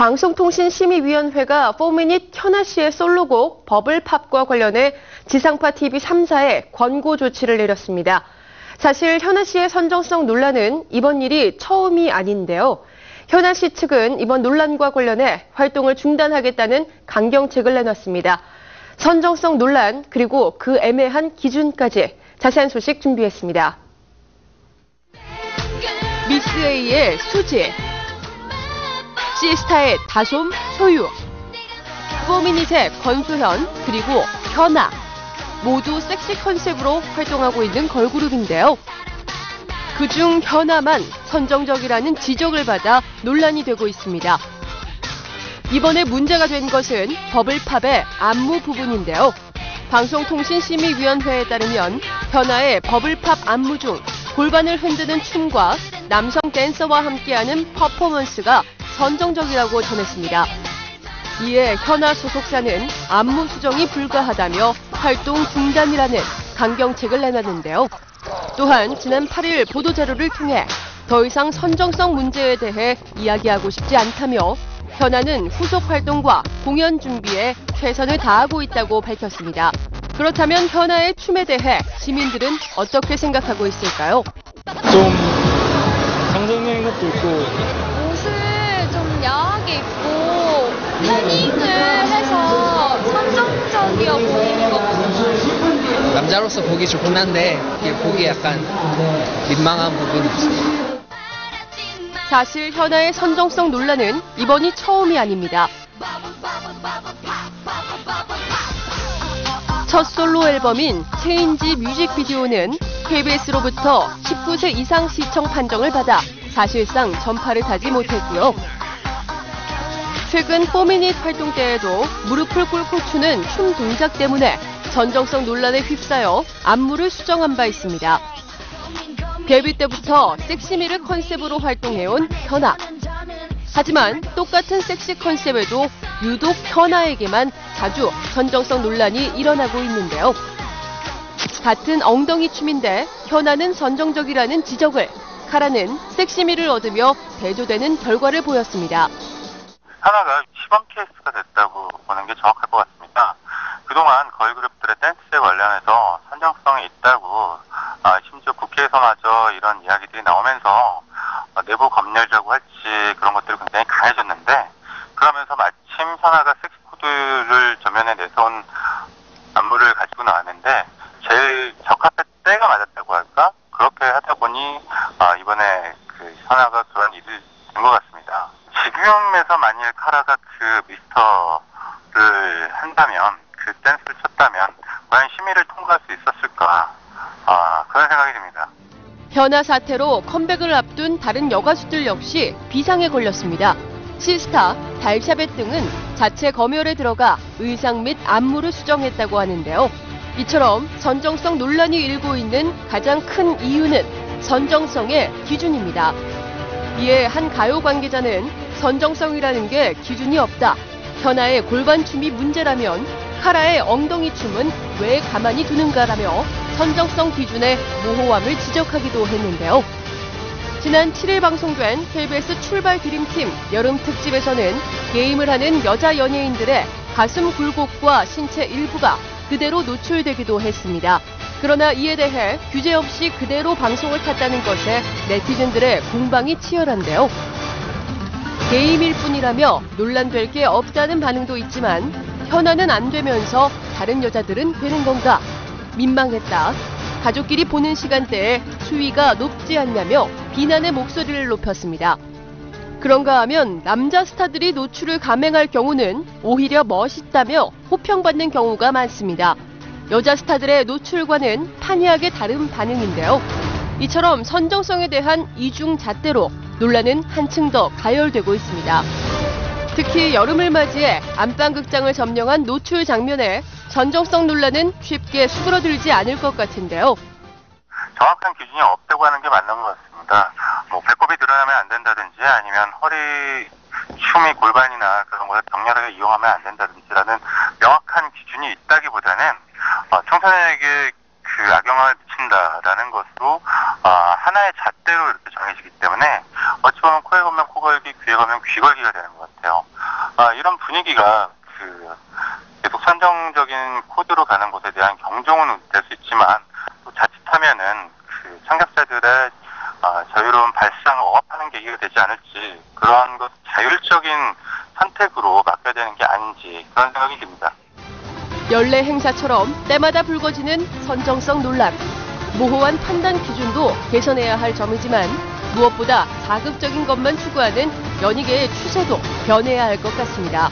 방송통신심의위원회가 4미닛 현아 씨의 솔로곡 버블팝과 관련해 지상파 TV 3사에 권고 조치를 내렸습니다. 사실 현아 씨의 선정성 논란은 이번 일이 처음이 아닌데요. 현아 씨 측은 이번 논란과 관련해 활동을 중단하겠다는 강경책을 내놨습니다. 선정성 논란 그리고 그 애매한 기준까지 자세한 소식 준비했습니다. 미스 A의 수지, 시스타의 다솜, 소유, 포미닛의 권소현, 그리고 현아 모두 섹시 컨셉으로 활동하고 있는 걸그룹인데요. 그중 현아만 선정적이라는 지적을 받아 논란이 되고 있습니다. 이번에 문제가 된 것은 버블팝의 안무 부분인데요. 방송통신심의위원회에 따르면 현아의 버블팝 안무 중 골반을 흔드는 춤과 남성 댄서와 함께하는 퍼포먼스가 선정적이라고 전했습니다. 이에 현아 소속사는 안무 수정이 불가하다며 활동 중단이라는 강경책을 내놨는데요. 또한 지난 8일 보도자료를 통해 더 이상 선정성 문제에 대해 이야기하고 싶지 않다며 현아는 후속 활동과 공연 준비에 최선을 다하고 있다고 밝혔습니다. 그렇다면 현아의 춤에 대해 시민들은 어떻게 생각하고 있을까요? 좀 상징적인 것도 있고 게 입고 패닝을 해서 선정적이어 보이는 것 같아요. 남자로서 보기 좋긴 한데 이게 보기 약간 민망한 부분이 있어요. 사실 현아의 선정성 논란은 이번이 처음이 아닙니다. 첫 솔로 앨범인 체인지 뮤직비디오는 KBS로부터 19세 이상 시청 판정을 받아 사실상 전파를 타지 못했고요. 최근 4미닛 활동 때에도 무릎을 꿇고 추는 춤 동작 때문에 전정성 논란에 휩싸여 안무를 수정한 바 있습니다. 데뷔 때부터 섹시미를 컨셉으로 활동해온 현아. 하지만 똑같은 섹시 컨셉에도 유독 현아에게만 자주 선정성 논란이 일어나고 있는데요. 같은 엉덩이 춤인데 현아는 선정적이라는 지적을 카라는 섹시미를 얻으며 대조되는 결과를 보였습니다. 하나가 시범 케이스가 됐다고 보는 게 정확할 것 같습니다. 그동안 걸그룹들의 댄스에 관련해서 선정성이 있다고 아, 심지어 국회에서마저 이런 이야기들이 나오면서 어, 내부 검열자고 할지 그런 것들이 굉장히 강해졌는데 그러면서 마침 현아가 섹스 코드를 전면에 내세운 안무를 가지고 나왔는데 제일 적합한 때가 맞았다고 할까 그렇게 하다 보니 아, 이번에 그 현아가 그런 같습니다. 지금에서 만일 카라가 그 미스터를 한다면 그 댄스를 쳤다면 과연 심의를 통과할 수 있었을까 아, 그런 생각이 듭니다. 현아 사태로 컴백을 앞둔 다른 여가수들 역시 비상에 걸렸습니다. 시스타, 달샤벳 등은 자체 검열에 들어가 의상 및 안무를 수정했다고 하는데요. 이처럼 선정성 논란이 일고 있는 가장 큰 이유는 선정성의 기준입니다. 이에 한 가요 관계자는 선정성이라는 게 기준이 없다. 현아의 골반 춤이 문제라면 카라의 엉덩이 춤은 왜 가만히 두는가라며 선정성 기준의 모호함을 지적하기도 했는데요. 지난 7일 방송된 KBS 출발 드림팀 여름 특집에서는 게임을 하는 여자 연예인들의 가슴 굴곡과 신체 일부가 그대로 노출되기도 했습니다. 그러나 이에 대해 규제 없이 그대로 방송을 탔다는 것에 네티즌들의 공방이 치열한데요. 게임일 뿐이라며 논란될 게 없다는 반응도 있지만 현아는 안 되면서 다른 여자들은 되는 건가? 민망했다. 가족끼리 보는 시간대에 수위가 높지 않냐며 비난의 목소리를 높였습니다. 그런가 하면 남자 스타들이 노출을 감행할 경우는 오히려 멋있다며 호평받는 경우가 많습니다. 여자 스타들의 노출과는 판이하게 다른 반응인데요. 이처럼 선정성에 대한 이중 잣대로 논란은 한층 더 가열되고 있습니다. 특히 여름을 맞이해 안방극장을 점령한 노출 장면에 선정성 논란은 쉽게 수그러들지 않을 것 같은데요. 정확한 기준이 없다고 하는 게 맞는 것 같습니다. 뭐 배꼽이 드러나면 안 된다든지 아니면 허리 춤이 골반이나 그런 것을 격렬하게 이용하면 안 된다든지라는 명확한 기준이 있다기보다는 어, 청소년에게 그 악영향을 미친다라는 것도 어, 하나의 잣대로 이렇게 정해지기 때문에 어찌 보면 코에 걸면 코 걸기, 귀에 걸면 귀 걸기가 되는 것 같아요. 아, 이런 분위기가 그 계속 선정적인 코드로 가는 것에 대한 경종은 될 수 있지만 또 자칫하면은 그 참가자들의 아, 자유로운 발상을 억압하는 계기가 되지 않을지 그런 것 자율적인 선택으로 맡겨야 되는 게 아닌지 그런 생각이 듭니다. 연례 행사처럼 때마다 불거지는 선정성 논란. 모호한 판단 기준도 개선해야 할 점이지만 무엇보다 자극적인 것만 추구하는 연예계의 추세도 변해야 할 것 같습니다.